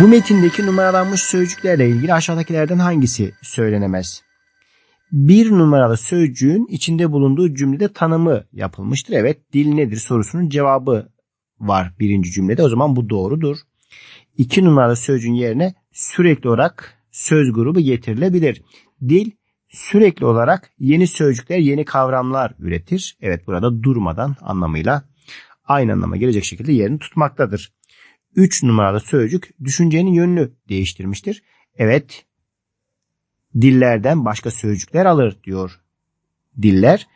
Bu metindeki numaralanmış sözcüklerle ilgili aşağıdakilerden hangisi söylenemez? Bir numaralı sözcüğün içinde bulunduğu cümlede tanımı yapılmıştır. Evet, dil nedir sorusunun cevabı var birinci cümlede. O zaman bu doğrudur. İki numaralı sözcüğün yerine sürekli olarak söz grubu getirilebilir. Dil sürekli olarak yeni sözcükler, yeni kavramlar üretir. Evet burada durmadan anlamıyla aynı anlama gelecek şekilde yerini tutmaktadır. 3 numaralı sözcük düşüncenin yönünü değiştirmiştir. Evet dillerden başka sözcükler alır diyor diller.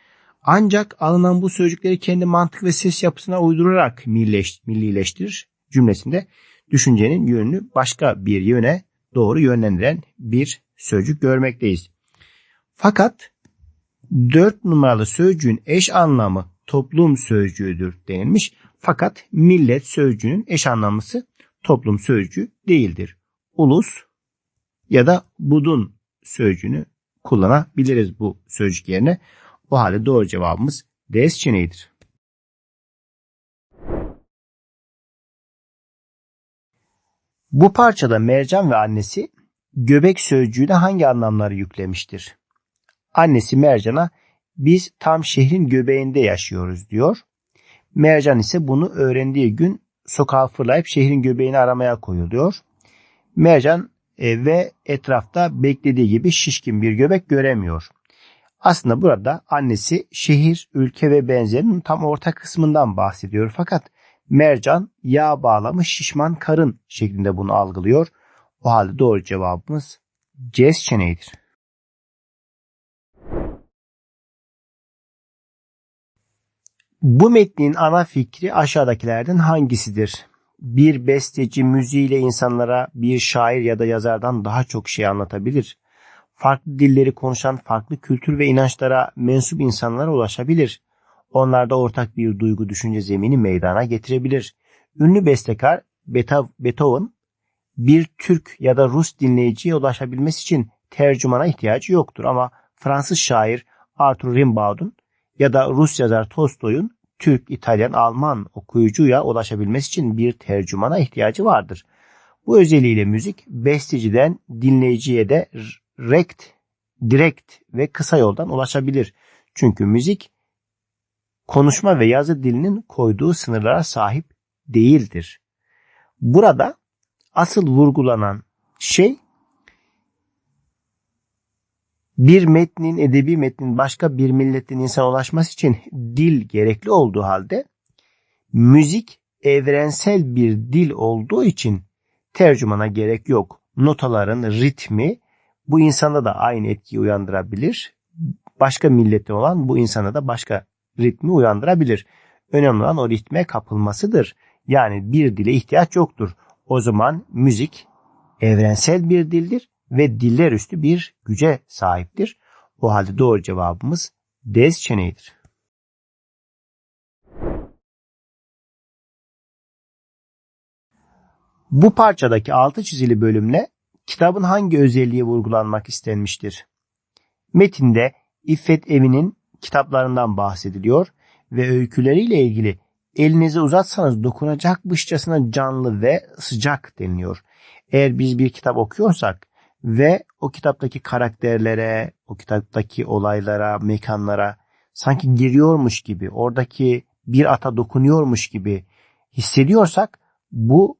Ancak alınan bu sözcükleri kendi mantık ve ses yapısına uydurarak millileş, millileştirir cümlesinde düşüncenin yönünü başka bir yöne doğru yönlendiren bir sözcük görmekteyiz. Fakat 4 numaralı sözcüğün eş anlamı toplum sözcüğüdür denilmiş. Fakat millet sözcüğünün eş anlamlısı toplum sözcüğü değildir. Ulus ya da budun sözcüğünü kullanabiliriz bu sözcük yerine. O halde doğru cevabımız D seçeneğidir. Bu parçada Mercan ve annesi göbek sözcüğüne hangi anlamları yüklemiştir? Annesi Mercan'a biz tam şehrin göbeğinde yaşıyoruz diyor. Mercan ise bunu öğrendiği gün sokağa fırlayıp şehrin göbeğini aramaya koyuluyor. Mercan e, ve etrafta beklediği gibi şişkin bir göbek göremiyor. Aslında burada annesi şehir, ülke ve benzerinin tam orta kısmından bahsediyor. Fakat mercan yağ bağlamış şişman karın şeklinde bunu algılıyor. O halde doğru cevabımız C seçeneğidir. Bu metnin ana fikri aşağıdakilerden hangisidir? Bir besteci müziğiyle insanlara bir şair ya da yazardan daha çok şey anlatabilir. Farklı dilleri konuşan farklı kültür ve inançlara mensup insanlara ulaşabilir. Onlarda ortak bir duygu düşünce zemini meydana getirebilir. Ünlü bestekar Beethoven bir Türk ya da Rus dinleyiciye ulaşabilmesi için tercümana ihtiyacı yoktur ama Fransız şair Arthur Rimbaud'un ya da Rus yazar Tolstoy'un Türk, İtalyan, Alman okuyucuya ulaşabilmesi için bir tercümana ihtiyacı vardır. Bu özelliğiyle müzik besteciden dinleyiciye de rekt, direkt ve kısa yoldan ulaşabilir. Çünkü müzik konuşma ve yazı dilinin koyduğu sınırlara sahip değildir. Burada asıl vurgulanan şey bir metnin, edebi metnin başka bir milletin insana ulaşması için dil gerekli olduğu halde müzik evrensel bir dil olduğu için tercümana gerek yok. Notaların ritmi bu insanda da aynı etkiyi uyandırabilir. Başka millette olan bu insana da başka ritmi uyandırabilir. Önemli olan o ritme kapılmasıdır. Yani bir dile ihtiyaç yoktur. O zaman müzik evrensel bir dildir ve diller üstü bir güce sahiptir. O halde doğru cevabımız D seçeneğidir. Bu parçadaki altı çizili bölümle kitabın hangi özelliği vurgulanmak istenmiştir? Metinde İffet Evi'nin kitaplarından bahsediliyor ve öyküleriyle ilgili elinizi uzatsanız dokunacakmışçasına canlı ve sıcak deniliyor. Eğer biz bir kitap okuyorsak ve o kitaptaki karakterlere, o kitaptaki olaylara, mekanlara sanki giriyormuş gibi, oradaki bir ata dokunuyormuş gibi hissediyorsak bu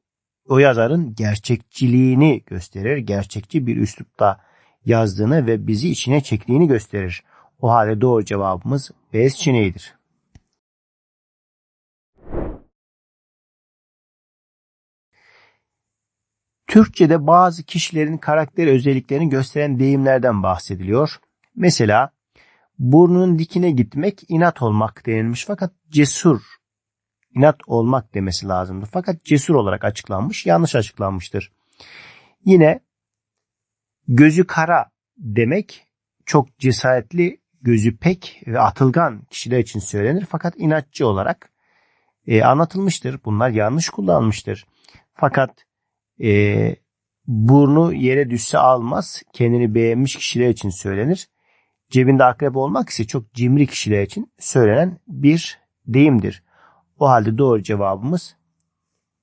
o yazarın gerçekçiliğini gösterir. Gerçekçi bir üslupta yazdığını ve bizi içine çektiğini gösterir. O halde doğru cevabımız B seçeneğidir. Türkçe'de bazı kişilerin karakter özelliklerini gösteren deyimlerden bahsediliyor. Mesela burnun dikine gitmek inat olmak denilmiş fakat cesur inat olmak demesi lazımdı. Fakat cesur olarak açıklanmış, yanlış açıklanmıştır. Yine gözü kara demek çok cesaretli, gözü pek ve atılgan kişiler için söylenir. Fakat inatçı olarak e, anlatılmıştır. Bunlar yanlış kullanmıştır. Fakat e, burnu yere düşse almaz. Kendini beğenmiş kişiler için söylenir. Cebinde akrep olmak ise çok cimri kişiler için söylenen bir deyimdir. O halde doğru cevabımız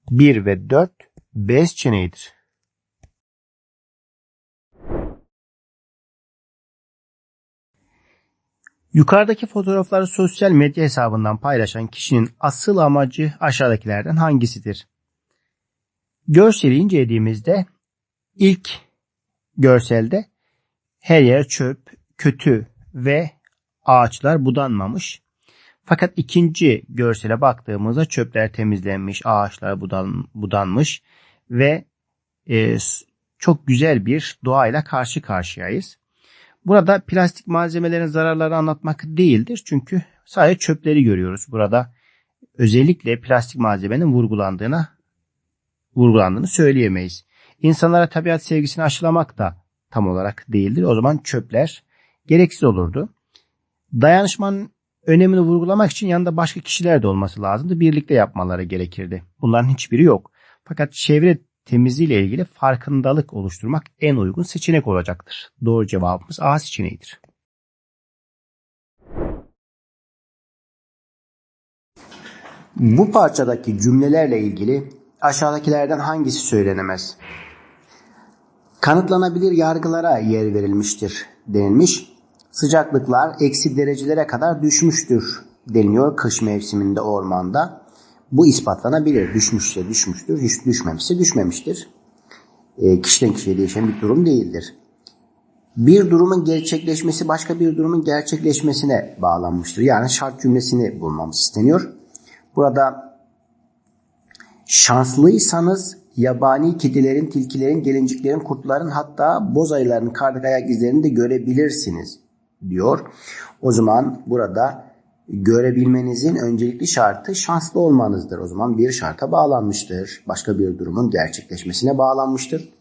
1 ve 4 bez çeneyidir. Yukarıdaki fotoğrafları sosyal medya hesabından paylaşan kişinin asıl amacı aşağıdakilerden hangisidir? Görseli incelediğimizde ilk görselde her yer çöp, kötü ve ağaçlar budanmamış. Fakat ikinci görsele baktığımızda çöpler temizlenmiş, ağaçlar budan, budanmış ve e, çok güzel bir doğayla karşı karşıyayız. Burada plastik malzemelerin zararları anlatmak değildir. Çünkü sadece çöpleri görüyoruz. Burada özellikle plastik malzemenin vurgulandığına vurgulandığını söyleyemeyiz. İnsanlara tabiat sevgisini aşılamak da tam olarak değildir. O zaman çöpler gereksiz olurdu. Dayanışmanın önemini vurgulamak için yanında başka kişiler de olması lazımdı. Birlikte yapmaları gerekirdi. Bunların hiçbiri yok. Fakat çevre temizliği ile ilgili farkındalık oluşturmak en uygun seçenek olacaktır. Doğru cevabımız A seçeneğidir. Bu parçadaki cümlelerle ilgili aşağıdakilerden hangisi söylenemez? Kanıtlanabilir yargılara yer verilmiştir denilmiş. Sıcaklıklar eksi derecelere kadar düşmüştür deniliyor kış mevsiminde ormanda. Bu ispatlanabilir. Düşmüşse düşmüştür, hiç düşmemişse düşmemiştir. E, kişiden kişiye değişen bir durum değildir. Bir durumun gerçekleşmesi başka bir durumun gerçekleşmesine bağlanmıştır. Yani şart cümlesini bulmamız isteniyor. Burada şanslıysanız yabani kedilerin, tilkilerin, gelinciklerin, kurtların hatta boz ayıların kardak ayak izlerini de görebilirsiniz diyor. O zaman burada görebilmenizin öncelikli şartı şanslı olmanızdır. O zaman bir şarta bağlanmıştır. Başka bir durumun gerçekleşmesine bağlanmıştır.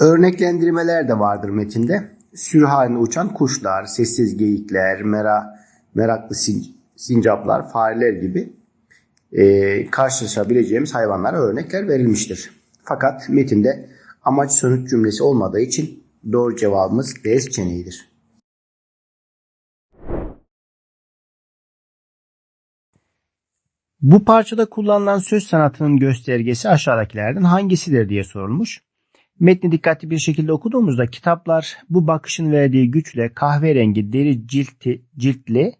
Örneklendirmeler de vardır metinde. Sürü halinde uçan kuşlar, sessiz geyikler, mera, meraklı sin, sincaplar, fareler gibi e, karşılaşabileceğimiz hayvanlara örnekler verilmiştir. Fakat metinde amaç sonuç cümlesi olmadığı için doğru cevabımız D seçeneğidir. Bu parçada kullanılan söz sanatının göstergesi aşağıdakilerden hangisidir diye sorulmuş. Metni dikkatli bir şekilde okuduğumuzda kitaplar bu bakışın verdiği güçle kahverengi deri cilti, ciltli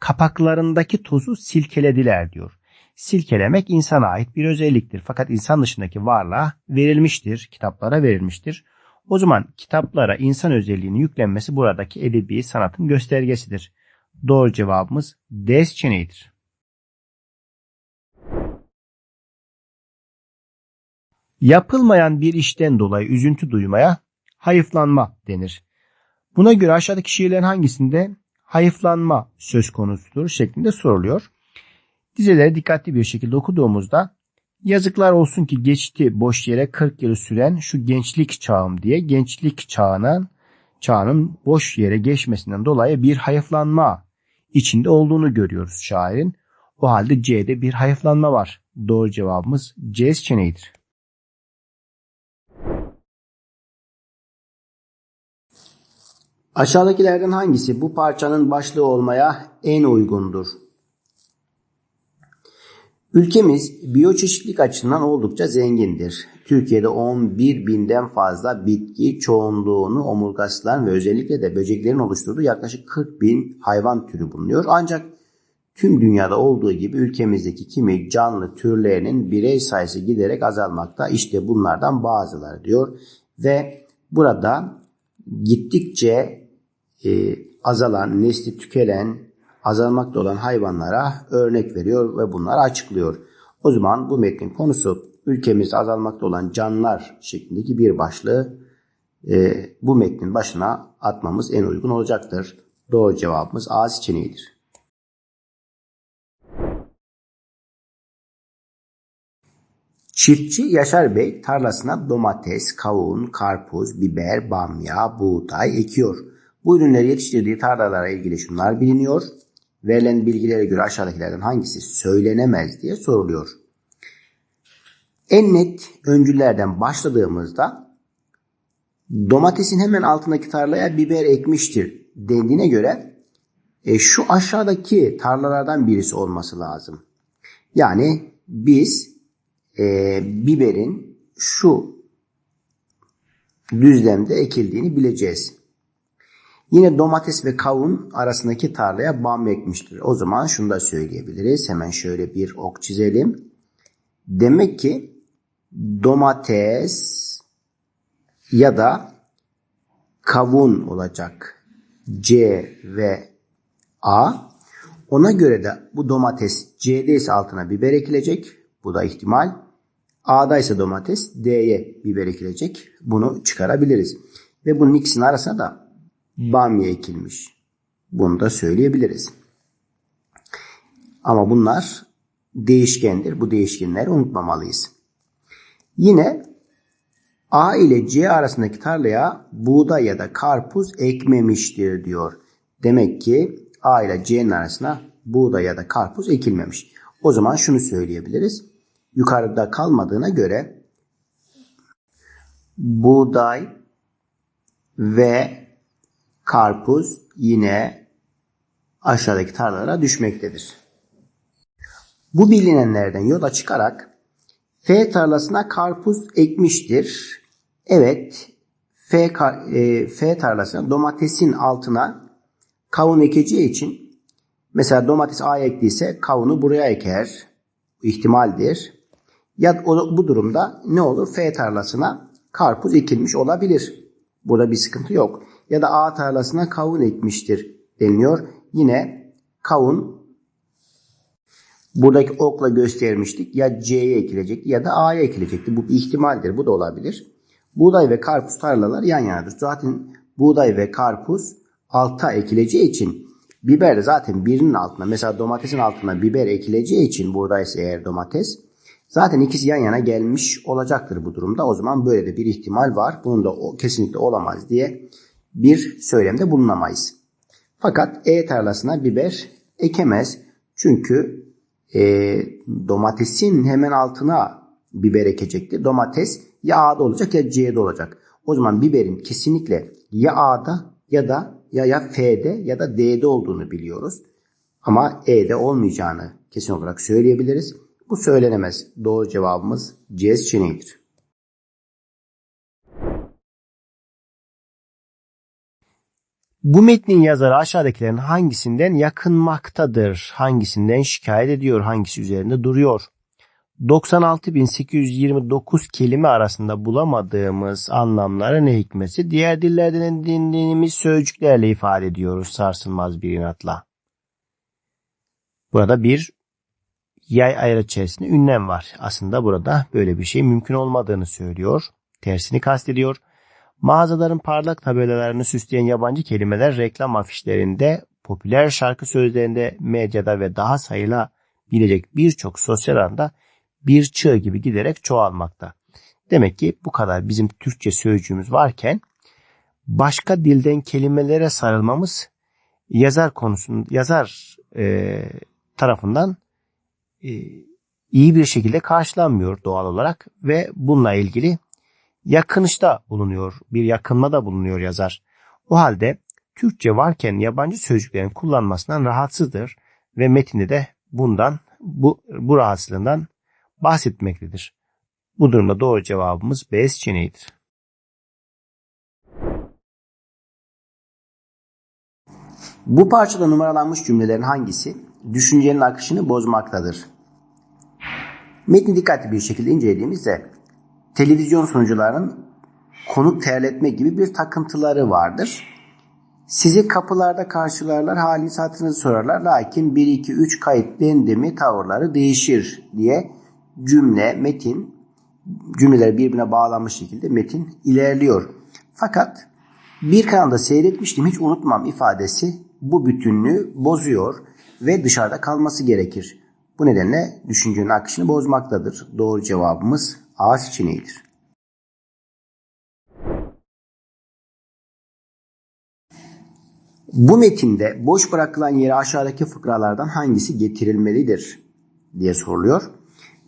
kapaklarındaki tozu silkelediler diyor. Silkelemek insana ait bir özelliktir. Fakat insan dışındaki varlığa verilmiştir, kitaplara verilmiştir. O zaman kitaplara insan özelliğinin yüklenmesi buradaki edebi sanatın göstergesidir. Doğru cevabımız D seçeneğidir. Yapılmayan bir işten dolayı üzüntü duymaya hayıflanma denir. Buna göre aşağıdaki şiirlerin hangisinde hayıflanma söz konusudur şeklinde soruluyor. Dizeleri dikkatli bir şekilde okuduğumuzda yazıklar olsun ki geçti boş yere 40 yılı süren şu gençlik çağım diye gençlik çağının çağının boş yere geçmesinden dolayı bir hayıflanma içinde olduğunu görüyoruz şairin. O halde C'de bir hayıflanma var. Doğru cevabımız C seçeneğidir. Aşağıdakilerden hangisi bu parçanın başlığı olmaya en uygundur? Ülkemiz biyoçeşitlik açısından oldukça zengindir. Türkiye'de 11 binden fazla bitki çoğunluğunu omurgasılan ve özellikle de böceklerin oluşturduğu yaklaşık 40 bin hayvan türü bulunuyor. Ancak tüm dünyada olduğu gibi ülkemizdeki kimi canlı türlerinin birey sayısı giderek azalmakta. İşte bunlardan bazıları diyor ve burada gittikçe e, azalan, nesli tükelen, azalmakta olan hayvanlara örnek veriyor ve bunları açıklıyor. O zaman bu metnin konusu ülkemizde azalmakta olan canlılar şeklindeki bir başlığı e, bu metnin başına atmamız en uygun olacaktır. Doğru cevabımız A seçeneğidir. Çiftçi Yaşar Bey tarlasına domates, kavun, karpuz, biber, bamya, buğday ekiyor. Bu ürünleri yetiştirdiği tarlalara ilgili şunlar biliniyor. Verilen bilgilere göre aşağıdakilerden hangisi söylenemez diye soruluyor. En net öncüllerden başladığımızda domatesin hemen altındaki tarlaya biber ekmiştir dendiğine göre e, şu aşağıdaki tarlalardan birisi olması lazım. Yani biz e, biberin şu düzlemde ekildiğini bileceğiz. Yine domates ve kavun arasındaki tarlaya bamya ekmiştir. O zaman şunu da söyleyebiliriz. Hemen şöyle bir ok çizelim. Demek ki domates ya da kavun olacak. C ve A. Ona göre de bu domates C'de ise altına biber ekilecek. Bu da ihtimal. A'da ise domates D'ye biber ekilecek. Bunu çıkarabiliriz. Ve bunun ikisinin arasına da bamya ekilmiş. Bunu da söyleyebiliriz. Ama bunlar değişkendir. Bu değişkenleri unutmamalıyız. Yine A ile C arasındaki tarlaya buğday ya da karpuz ekmemiştir diyor. Demek ki A ile C'nin arasına buğday ya da karpuz ekilmemiş. O zaman şunu söyleyebiliriz. Yukarıda kalmadığına göre buğday ve karpuz yine aşağıdaki tarlalara düşmektedir. Bu bilinenlerden yola çıkarak F tarlasına karpuz ekmiştir. Evet, F, e, F tarlasına domatesin altına kavun ekeceği için mesela domates A ektiyse kavunu buraya eker. ihtimaldir. Ya o, bu durumda ne olur? F tarlasına karpuz ekilmiş olabilir. Burada bir sıkıntı yok. Ya da A tarlasına kavun ekmiştir deniliyor. Yine kavun buradaki okla göstermiştik. Ya C'ye ekilecekti ya da A'ya ekilecekti. Bu bir ihtimaldir. Bu da olabilir. Buğday ve karpuz tarlalar yan yanadır. Zaten buğday ve karpuz alta ekileceği için biber zaten birinin altına mesela domatesin altına biber ekileceği için buğdaysa eğer domates zaten ikisi yan yana gelmiş olacaktır bu durumda. O zaman böyle de bir ihtimal var. Bunun da kesinlikle olamaz diye bir söylemde bulunamayız. Fakat E tarlasına biber ekemez. Çünkü e, domatesin hemen altına biber ekecekti. Domates ya A'da olacak ya C'de olacak. O zaman biberin kesinlikle ya A'da ya da ya ya F'de ya da D'de olduğunu biliyoruz. Ama E'de olmayacağını kesin olarak söyleyebiliriz. Bu söylenemez. Doğru cevabımız C seçeneğidir. Bu metnin yazarı aşağıdakilerin hangisinden yakınmaktadır? Hangisinden şikayet ediyor? Hangisi üzerinde duruyor? 96.829 kelime arasında bulamadığımız anlamları ne hikmeti diğer dillerden edindiğimiz sözcüklerle ifade ediyoruz sarsılmaz bir inatla. Burada bir yay ayrı içerisinde ünlem var. Aslında burada böyle bir şey mümkün olmadığını söylüyor. Tersini kastediyor. Mağazaların parlak tabelalarını süsleyen yabancı kelimeler reklam afişlerinde, popüler şarkı sözlerinde, medyada ve daha sayılabilecek birçok sosyal anda bir çığ gibi giderek çoğalmakta. Demek ki bu kadar bizim Türkçe sözcüğümüz varken başka dilden kelimelere sarılmamız yazar konusunun yazar e, tarafından e, iyi bir şekilde karşılanmıyor doğal olarak ve bununla ilgili yakınışta bulunuyor, bir yakınmada bulunuyor yazar. O halde Türkçe varken yabancı sözcüklerin kullanmasından rahatsızdır ve metinde de bundan bu, bu rahatsızlığından bahsetmektedir. Bu durumda doğru cevabımız B seçeneğidir. Bu parçada numaralanmış cümlelerin hangisi düşüncenin akışını bozmaktadır? Metni dikkatli bir şekilde incelediğimizde televizyon sunucularının konuk terletme gibi bir takıntıları vardır. Sizi kapılarda karşılarlar, haliniz hatırınızı sorarlar. Lakin 1, 2, 3 kayıt dendi mi tavırları değişir diye cümle, metin, cümleler birbirine bağlanmış şekilde metin ilerliyor. Fakat bir kanalda seyretmiştim hiç unutmam ifadesi bu bütünlüğü bozuyor ve dışarıda kalması gerekir. Bu nedenle düşüncenin akışını bozmaktadır. Doğru cevabımız A seçeneğidir. Bu metinde boş bırakılan yere aşağıdaki fıkralardan hangisi getirilmelidir diye soruluyor.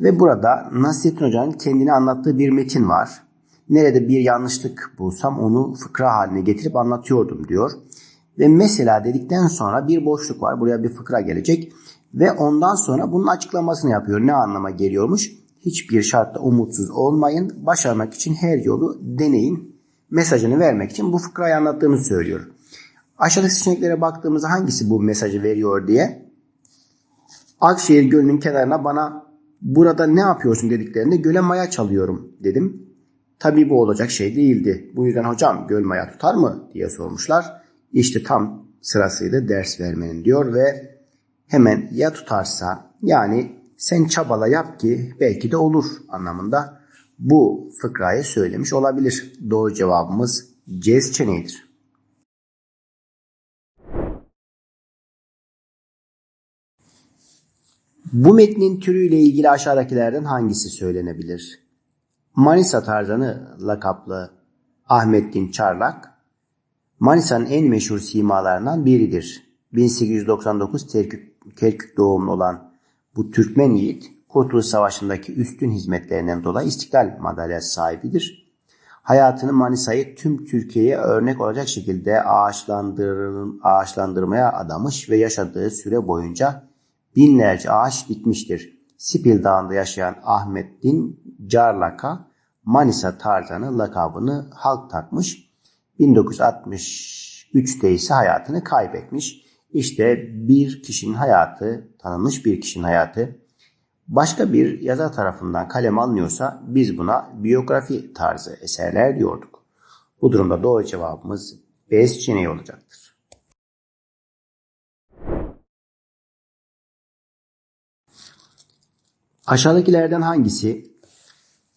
Ve burada Nasrettin Hoca'nın kendini anlattığı bir metin var. Nerede bir yanlışlık bulsam onu fıkra haline getirip anlatıyordum diyor. Ve mesela dedikten sonra bir boşluk var. Buraya bir fıkra gelecek. Ve ondan sonra bunun açıklamasını yapıyor. Ne anlama geliyormuş? Hiçbir şartta umutsuz olmayın. Başarmak için her yolu deneyin. Mesajını vermek için bu fıkrayı anlattığını söylüyor. Aşağıdaki seçeneklere baktığımızda hangisi bu mesajı veriyor diye. Akşehir Gölü'nün kenarına bana burada ne yapıyorsun dediklerinde göle maya çalıyorum dedim. Tabii bu olacak şey değildi. Bu yüzden hocam göl maya tutar mı diye sormuşlar. İşte tam sırasıydı ders vermenin diyor ve hemen ya tutarsa yani sen çabala yap ki belki de olur anlamında bu fıkrayı söylemiş olabilir. Doğru cevabımız C seçeneğidir. Bu metnin türüyle ilgili aşağıdakilerden hangisi söylenebilir? Manisa Tarzanı lakaplı Ahmettin Çarlak, Manisa'nın en meşhur simalarından biridir. 1899 Kerkük, Kerkük doğumlu olan bu Türkmen yiğit, Kurtuluş Savaşı'ndaki üstün hizmetlerinden dolayı İstiklal Madalyası sahibidir. Hayatını Manisa'yı tüm Türkiye'ye örnek olacak şekilde ağaçlandırmaya adamış ve yaşadığı süre boyunca binlerce ağaç dikmiştir. Sipil Dağı'nda yaşayan Ahmettin Carlak'a Manisa Tarzanı lakabını halk takmış. 1963'te ise hayatını kaybetmiş. İşte bir kişinin hayatı, tanınmış bir kişinin hayatı başka bir yazar tarafından kalem alınıyorsa biz buna biyografi tarzı eserler diyorduk. Bu durumda doğru cevabımız B seçeneği olacaktır. Aşağıdakilerden hangisi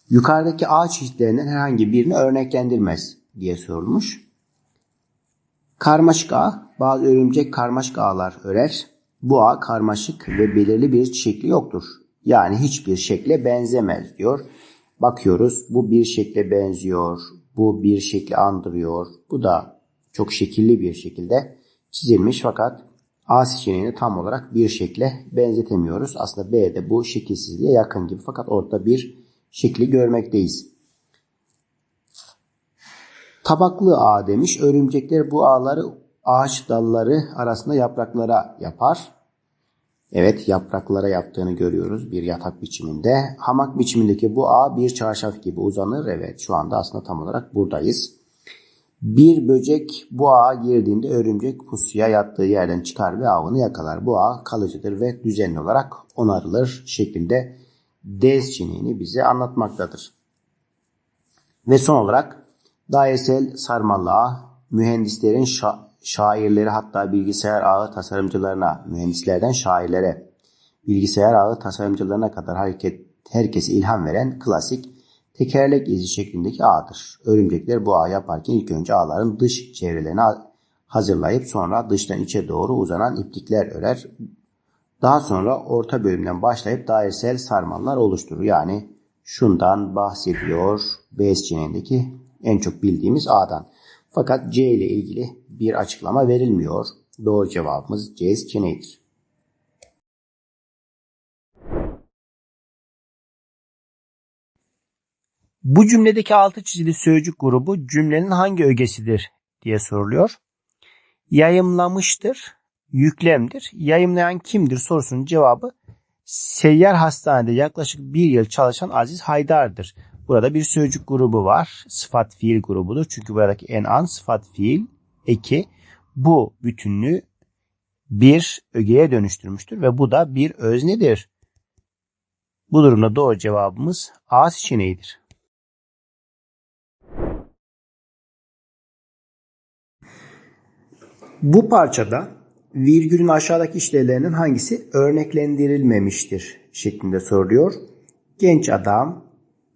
yukarıdaki ağaç çeşitlerinden herhangi birini örneklendirmez diye sorulmuş. Karmaşık ağ, bazı örümcek karmaşık ağlar örer. Bu ağ karmaşık ve belirli bir şekli yoktur. Yani hiçbir şekle benzemez diyor. Bakıyoruz bu bir şekle benziyor, bu bir şekli andırıyor. Bu da çok şekilli bir şekilde çizilmiş fakat A seçeneğini tam olarak bir şekle benzetemiyoruz. Aslında B de bu şekilsizliğe yakın gibi fakat orada bir şekli görmekteyiz. Tabaklı ağ demiş. Örümcekler bu ağları ağaç dalları arasında yapraklara yapar. Evet yapraklara yaptığını görüyoruz bir yatak biçiminde. Hamak biçimindeki bu ağ bir çarşaf gibi uzanır. Evet şu anda aslında tam olarak buradayız. Bir böcek bu ağa girdiğinde örümcek pusuya yattığı yerden çıkar ve avını yakalar. Bu ağ kalıcıdır ve düzenli olarak onarılır şeklinde D seçeneğini bize anlatmaktadır. Ve son olarak dairesel sarmalı ağ, mühendislerin şa şairleri hatta bilgisayar ağı tasarımcılarına, mühendislerden şairlere, bilgisayar ağı tasarımcılarına kadar hareket herkese ilham veren klasik tekerlek izi şeklindeki ağdır. Örümcekler bu ağ yaparken ilk önce ağların dış çevrelerini hazırlayıp sonra dıştan içe doğru uzanan iplikler örer. Daha sonra orta bölümden başlayıp dairesel sarmallar oluşturur. Yani şundan bahsediyor B seçeneğindeki en çok bildiğimiz A'dan. Fakat C ile ilgili bir açıklama verilmiyor. Doğru cevabımız C seçeneğidir. Bu cümledeki altı çizili sözcük grubu cümlenin hangi ögesidir diye soruluyor. Yayımlamıştır, yüklemdir. Yayımlayan kimdir sorusunun cevabı seyyar hastanede yaklaşık bir yıl çalışan Aziz Haydar'dır. Burada bir sözcük grubu var. Sıfat fiil grubudur. Çünkü buradaki en an sıfat fiil eki bu bütünlüğü bir ögeye dönüştürmüştür ve bu da bir öznedir. Bu durumda doğru cevabımız A seçeneğidir. Bu parçada virgülün aşağıdaki işlevlerinin hangisi örneklendirilmemiştir şeklinde soruluyor. Genç adam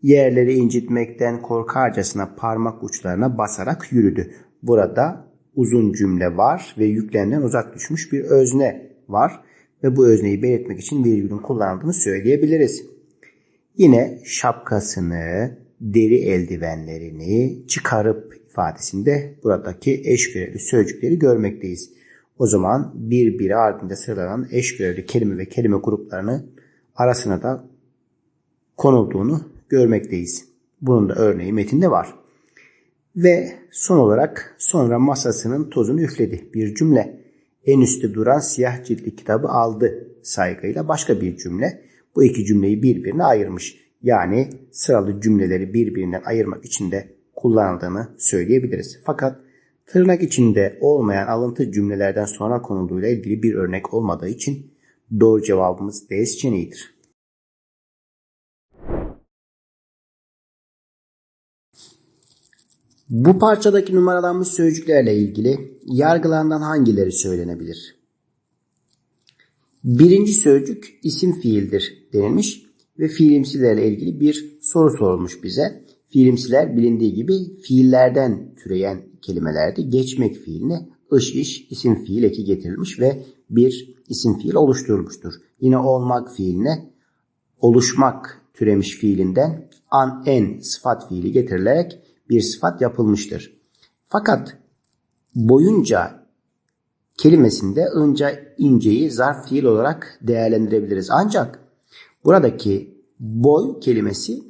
yerleri incitmekten korkarcasına parmak uçlarına basarak yürüdü. Burada uzun cümle var ve yüklenden uzak düşmüş bir özne var ve bu özneyi belirtmek için virgülün kullanıldığını söyleyebiliriz. Yine şapkasını, deri eldivenlerini çıkarıp ifadesinde buradaki eş görevli sözcükleri görmekteyiz. O zaman birbiri ardında sıralanan eş görevli kelime ve kelime gruplarını arasına da konulduğunu görmekteyiz. Bunun da örneği metinde var. Ve son olarak sonra masasının tozunu üfledi. Bir cümle. En üstte duran siyah ciltli kitabı aldı saygıyla başka bir cümle. Bu iki cümleyi birbirine ayırmış. Yani sıralı cümleleri birbirinden ayırmak için de kullanıldığını söyleyebiliriz. Fakat Tırnak içinde olmayan alıntı cümlelerden sonra konulduğuyla ilgili bir örnek olmadığı için doğru cevabımız D seçeneğidir. Bu parçadaki numaralanmış sözcüklerle ilgili yargılarından hangileri söylenebilir? Birinci sözcük isim fiildir denilmiş ve fiilimsilerle ilgili bir soru sorulmuş bize. Fiilimsiler bilindiği gibi fiillerden türeyen kelimelerdi. Geçmek fiiline ış iş isim fiil eki getirilmiş ve bir isim fiil oluşturulmuştur. Yine olmak fiiline oluşmak türemiş fiilinden an en sıfat fiili getirilerek bir sıfat yapılmıştır. Fakat boyunca kelimesinde ınca inceyi zarf fiil olarak değerlendirebiliriz. Ancak buradaki boy kelimesi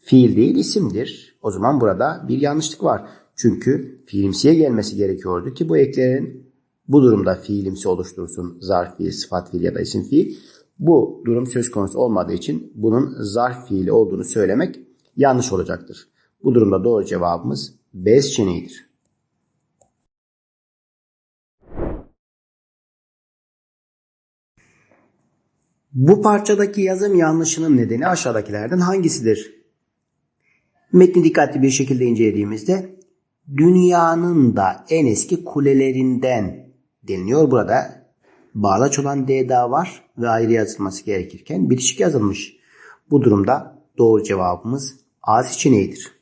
fiil değil isimdir. O zaman burada bir yanlışlık var. Çünkü fiilimsiye gelmesi gerekiyordu ki bu eklerin bu durumda fiilimsi oluştursun. Zarf fiil, sıfat fiil ya da isim fiil. Bu durum söz konusu olmadığı için bunun zarf fiili olduğunu söylemek yanlış olacaktır. Bu durumda doğru cevabımız B seçeneğidir. Bu parçadaki yazım yanlışının nedeni aşağıdakilerden hangisidir? Metni dikkatli bir şekilde incelediğimizde dünyanın da en eski kulelerinden deniliyor. Burada bağlaç olan D daha var ve ayrı yazılması gerekirken bitişik yazılmış. Bu durumda doğru cevabımız A seçeneğidir.